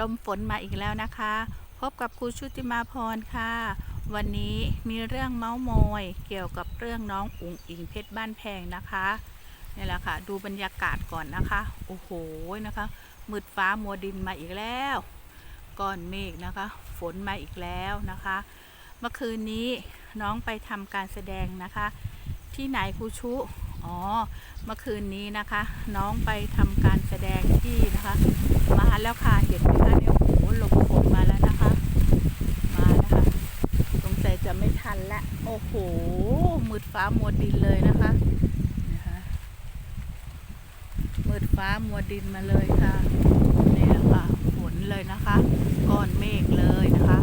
ลมฝนมาอีกแล้วนะคะ พบกับครูชุติมาพรค่ะ วันนี้มีเรื่องเมาส์มอยเกี่ยวกับเรื่องน้องอุ๋งอิงเพชรบ้านแพงนะคะนี่แหละค่ะ ดูบรรยากาศก่อนนะคะ โอ้โหนะคะมืดฟ้ามัวดินมาอีกแล้วก้อนเมฆนะคะ ฝนมาอีกแล้วนะคะ เมื่อคืนนี้น้องไปทำการแสดงนะคะ ที่ไหนครูชุอ๋อเมื่อคืนนี้นะคะ น้องไปทำการแสดงที่นะคะ มาแล้วค่ะ เห็นไหมคะเนี่ยโอ้โหลมฝนมาแล้วนะคะ มานะคะ สงสัยจะไม่ทันละ โอ้โห มืดฟ้ามัวดินเลยนะคะนะคะมืดฟ้ามัวดินมาเลยค่ะนี่แหละค่ะฝนเลยนะคะก้อนเมฆเลยนะคะ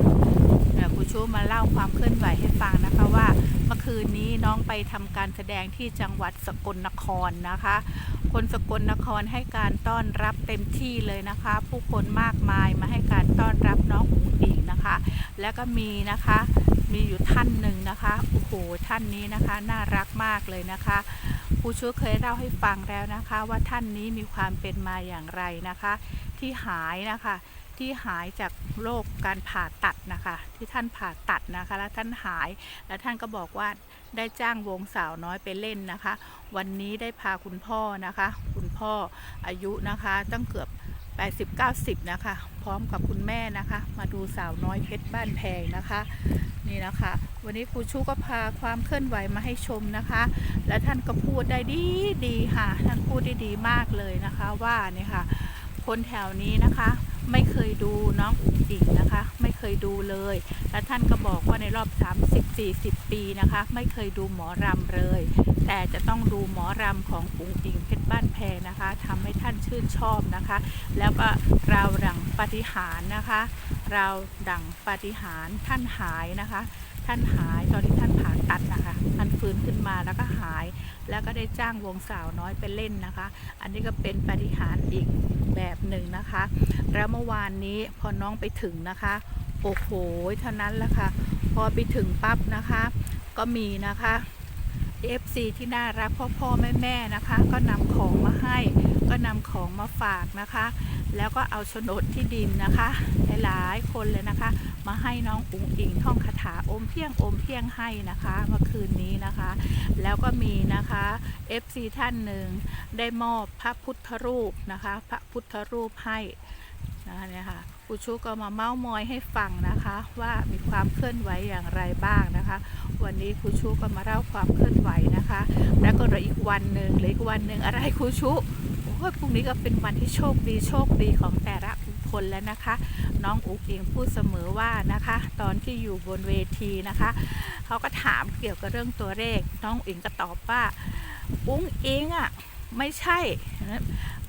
เดี๋ยวครูชูมาเล่าความเคลื่อนไหวให้ฟังนะคะว่าเมื่อคืนนี้น้องไปทำการแสดงที่จังหวัดสกลนครนะคะ คนสกลนครให้การต้อนรับเต็มที่เลยนะคะ ผู้คนมากมายมาให้การต้อนรับน้องอุ๋งอิงนะคะ แล้วก็มีนะคะมีอยู่ท่านหนึ่งนะคะโอ้โหท่านนี้นะคะ น่ารักมากเลยนะคะครูช่วยเคยเล่าให้ฟังแล้วนะคะ ว่าท่านนี้มีความเป็นมาอย่างไรนะคะ ที่หายนะคะ ที่หายจากโรคการผ่าตัดนะคะ ที่ท่านผ่าตัดนะคะ แล้วท่านหาย แล้วท่านก็บอกว่าได้จ้างวงสาวน้อยไปเล่นนะคะ วันนี้ได้พาคุณพ่อนะคะ คุณพ่ออายุนะคะตั้งเกือบ80-90 นะคะ พร้อมกับคุณแม่นะคะ มาดูสาวน้อยเพชรบ้านแพงนะคะ นี่นะคะ วันนี้ครูชูก็พาความเคลื่อนไหวมาให้ชมนะคะ และท่านก็พูดได้ดีดีค่ะ ท่านพูดได้ดีมากเลยนะคะว่าเนี่ยค่ะ คนแถวนี้นะคะ ไม่เคยดูน้องอุ๋งอิงนะคะ ไม่เคยดูเลย และท่านก็บอกว่าในรอบ 30-40 ปีนะคะ ไม่เคยดูหมอรำเลย แต่จะต้องดูหมอรำของอุ๋งอิงเพชรบ้านแพนะคะทำให้ท่านชื่นชอบนะคะ แล้วก็ราวดังปาฏิหารนะคะ ราวดังปาฏิหารท่านหายนะคะ ท่านหายตอนที่ท่านผ่าตัดนะคะท่านฟื้นขึ้นมาแล้วก็หาย แล้วก็ได้จ้างวงสาวน้อยไปเล่นนะคะ อันนี้ก็เป็นปฏิหารอีกแบบหนึ่งนะคะ แล้วเมื่อวานนี้พอน้องไปถึงนะคะโอ้โหเท่านั้นละค่ะ พอไปถึงปั๊บนะคะ ก็มีนะคะ FC ที่น่ารักพ่อพ่อแม่แม่นะคะ ก็นำของมาให้ ก็นำของมาฝากนะคะ แล้วก็เอาโฉนดที่ดินนะคะ หลายๆคนเลยนะคะ มาให้น้องอุ๋งอิงท่องคาถาอมเพียงอมเพียงให้นะคะเมื่อคืนนี้นะคะ แล้วก็มีนะคะ FC ท่านหนึ่งได้มอบพระพุทธรูปนะคะ พระพุทธรูปให้นะคะเนี่ยค่ะครูชูก็มาเม้ามอยให้ฟังนะคะว่ามีความเคลื่อนไหวอย่างไรบ้างนะคะ วันนี้ครูชูก็มาเล่าความเคลื่อนไหวนะคะ แล้วก็เหลืออีกวันหนึ่งเหลืออีกวันหนึ่งอะไรครูชูโอ้ ยพรุ่งนี้ก็เป็นวันที่โชคดีโชคดีของแต่ละคนแล้วนะคะ น้องอุ๋งอิงพูดเสมอว่านะคะ ตอนที่อยู่บนเวทีนะคะเขาก็ถามเกี่ยวกับเรื่องตัวเลข น้องอุ๋งอิงก็ตอบว่า อุ๋งอิงอะไม่ใช่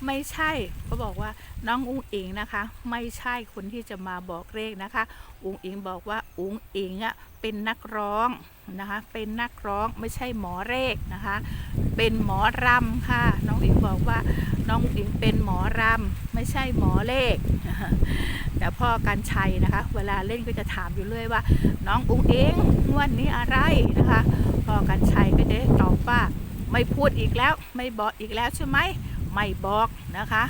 ไม่ใช่ก็บอกว่าน้องอุ๋งอิงนะคะ ไม่ใช่คนที่จะมาบอกเลขนะคะ อุ๋งอิงบอกว่าอุ๋งอิงอะเป็นนักร้องนะคะ เป็นนักร้องไม่ใช่หมอเลขนะคะ เป็นหมอรำค่ะ น้องอิงบอกว่าน้องอุ๋งอิงเป็นหมอรำไม่ใช่หมอเลขแต่พ่อกันชัยนะคะ เวลาเล่นก็จะถามอยู่เรื่อยว่า น้องอุ๋งอิงวันนี้อะไรนะคะ พ่อกันชัยก็จะตอบว่าไม่พูดอีกแล้วไม่บอกอีกแล้วใช่ไหมไม่บอกนะคะ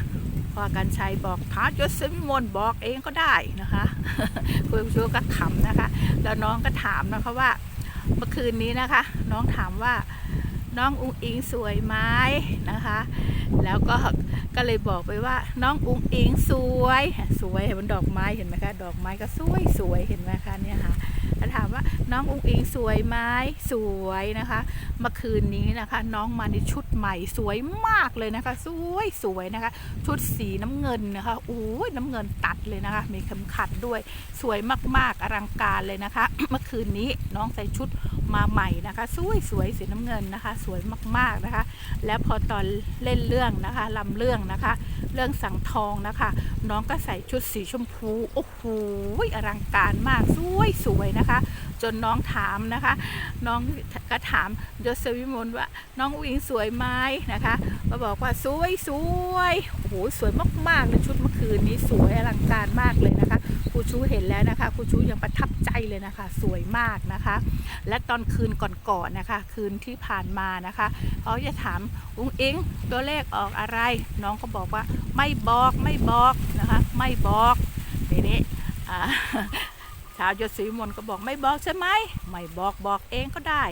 พ่อกันชัยบอกท้ายศวิมลบอกเองก็ได้นะคะคุณชูก็ขำนะคะ แล้วน้องก็ถามนะคะว่า เมื่อคืนนี้นะคะ น้องถามว่า น้องอุ้งอิงสวยไหมนะคะ แล้วก็ก็เลยบอกไปว่า น้องอุ้งอิงสวย สวยบนดอกไม้เห็นไหมคะ ดอกไม้ก็สวยสวยเห็นไหมคะเนี่ยค่ะ น้องอุงอิงสวยไหมสวยนะคะ เมื่อคืนนี้นะคะ น้องมาในชุดใหม่สวยมากเลยนะคะ สวยสวยนะคะ ชุดสีน้ำเงินนะคะโอ้ยน้ำเงินตัดเลยนะคะ มีเข็มขัดด้วยสวยมากๆอลังการเลยนะคะ เมื่อคืนนี้น้องใส่ชุดมาใหม่นะคะ สวยสวยสีน้ำเงินนะคะ สวยมากๆนะคะ แล้วพอตอนเล่นเรื่องนะคะลำเรื่องนะคะ เรื่องสังทองนะคะ น้องก็ใส่ชุดสีชมพูโอ้โหอลังการมากสวยสวยนะคะ จนน้องถามนะคะ น้องก็ถามโยเซวิมลว่าน้องอุ๋งอิงสวยไหมนะคะมาบอกว่าสวยสวยโอ้โหสวยมากๆเลยชุดเมื่อคืนนี้สวยอลังการมากเลยนะคะครูชูเห็นแล้วนะคะครูชูยังประทับใจเลยนะคะ สวยมากนะคะ และตอนคืนก่อนๆนะคะ คืนที่ผ่านมานะคะเขาจะถามอุ้งอิงตัวเลขออกอะไร น้องก็บอกว่าไม่บอกไม่บอกนะคะ ไม่บอกทีนี้อ่าชาวยศศรีมนก็บอกไม่บอกใช่ไหมไม่บอกบอกเองก็ได้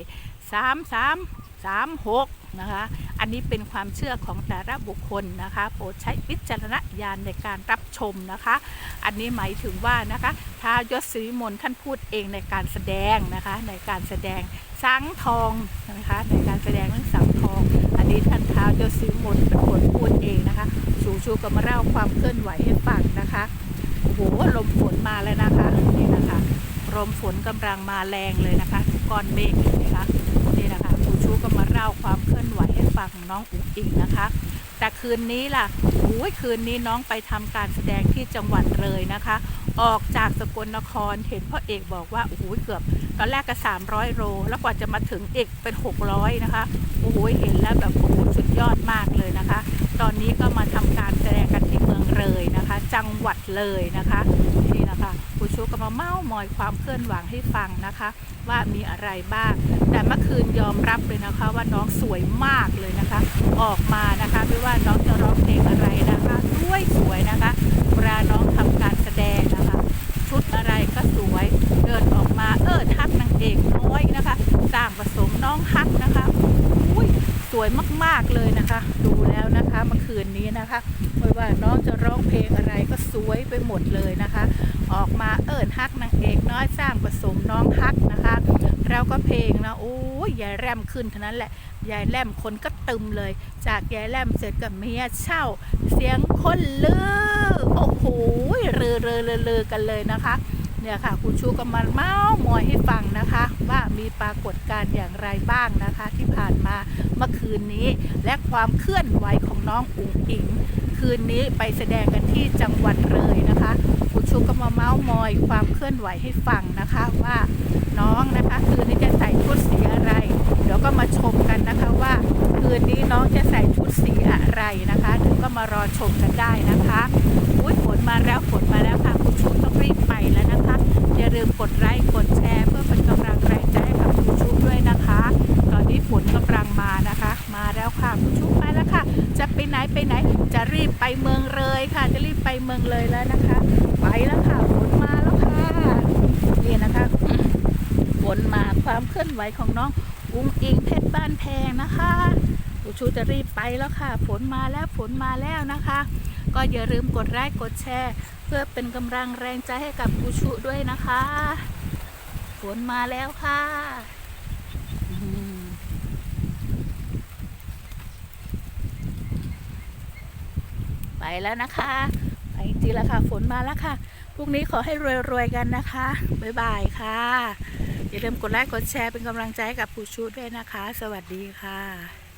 สามสามสามหกนะคะ อันนี้เป็นความเชื่อของแต่ละบุคคลนะคะโปรดใช้วิจารณญาณในการรับชมนะคะ อันนี้หมายถึงว่านะคะท้าวยศศรีมนท่านพูดเองในการแสดงนะคะในการแสดงสังทองนะคะในการแสดงเรื่องสังทอง อันนี้ท่านท้าวยศศรีมนเป็นคนพูดเองนะคะชูชูก็มาเล่าความเคลื่อนไหวให้ฟังนะคะ โอ้โหลมฝนมาแล้วนะคะนี่นะคะลมฝนกำลังมาแรงเลยนะคะก้อนเมฆนไหมคะนี่นะคะครูชูก็มาเล่าความเคลื่อนไหวให้ฟังน้องอุ๋งอิงนะคะ แต่คืนนี้ล่ะโอ้ยคืนนี้น้องไปทำการแสดงที่จังหวัดเลยนะคะ ออกจากสกลนครเห็นพ่อเอกบอกว่าโอ้โหเกือบตอนแรกก็ 300 โล แล้วกว่าจะมาถึงเอกเป็น 600 นะคะ โอ้โห เห็นแล้วแบบโอ้โหสุดยอดมากเลยนะคะ ตอนนี้ก็มาทำการแสดงกันที่ เลยนะคะ จังหวัดเลยนะคะนี่นะคะครูชูก็มาเม้ามอยความเคลื่อนไหวให้ฟังนะคะ ว่ามีอะไรบ้าง แต่เมื่อคืนยอมรับเลยนะคะ ว่าน้องสวยมากเลยนะคะ ออกมานะคะไม่ว่าน้องจะร้องเพลงอะไรนะคะสวยสวยนะคะเวลาน้องทำการแสดงนะคะ ชุดอะไรก็สวยเดินออกมาเออทักนางเอกน้อยนะคะสร้างผสมน้องฮักนะคะ วยมาก ๆเลยนะคะ ดูแล้วนะคะเมื่อคืนนี้นะคะไม่ว่าน้องจะร้องเพลงอะไรก็สวยไปหมดเลยนะคะ ออกมาเอิญฮักนางเอกน้อยสร้างผสมน้องฮักนะคะแล้วก็เพลงนะโอ้ยยายแรมขึ้นเท่านั้นแหละยายแรมคนก็ตึมเลย จากยายแรมเสร็จกับเมียเช่า เสียงคนลือโอ้โหเรือเรือเรือกันเลยนะคะ เนี่ยค่ะคุณชูก็มาเมาส์มอยให้ฟังนะคะ ว่ามีปรากฏการณ์อย่างไรบ้างนะคะ ที่ผ่านมาเมื่อคืนนี้ และความเคลื่อนไหวของน้องอุ๋งอิง คืนนี้ไปแสดงกันที่จังหวัดเลยนะคะคุณชูก็มาเมาส์มอยความเคลื่อนไหวให้ฟังนะคะว่าน้องนะคะ คืนนี้จะใส่ชุดสีอะไร เดี๋ยวก็มาชมกันนะคะว่า คืนนี้น้องจะใส่ชุดสีอะไรนะคะเดี๋ยวก็มารอชมกันได้นะคะอุ้ยฝนมาแล้วฝนมาแล้วค่ะคุณชูต้องรีบไปแล้ว อย่าลืมกดไลค์กดแชร์ เพื่อเป็นกำลังแรงใจให้กับคุณชูด้วยนะคะ ตอนนี้ฝนกำลังมานะคะ มาแล้วค่ะคุณชูไปแล้วค่ะ จะไปไหนไปไหน จะรีบไปเมืองเลยค่ะ จะรีบไปเมืองเลยแล้วนะคะ ไปแล้วค่ะฝนมาแล้วค่ะนี่นะคะฝนมาความเคลื่อนไหวของน้องอุ้งอิงเพชรบ้านแพงนะคะคุณชูจะรีบไปแล้วค่ะ ฝนมาแล้วฝนมาแล้วนะคะ ก็อย่าลืมกดไลค์กดแชร์ เพื่อเป็นกำลังแรงใจให้กับกูชุด้วยนะคะฝนมาแล้วค่ะไปแล้วนะคะ ไปจริงแล้วค่ะ ฝนมาแล้วค่ะ พรุ่งนี้ขอให้รวยๆกันนะคะ บ๊ายบายค่ะ อย่าลืมกดไลค์กดแชร์เป็นกำลังใจให้กับกูชุด้วยนะคะ สวัสดีค่ะ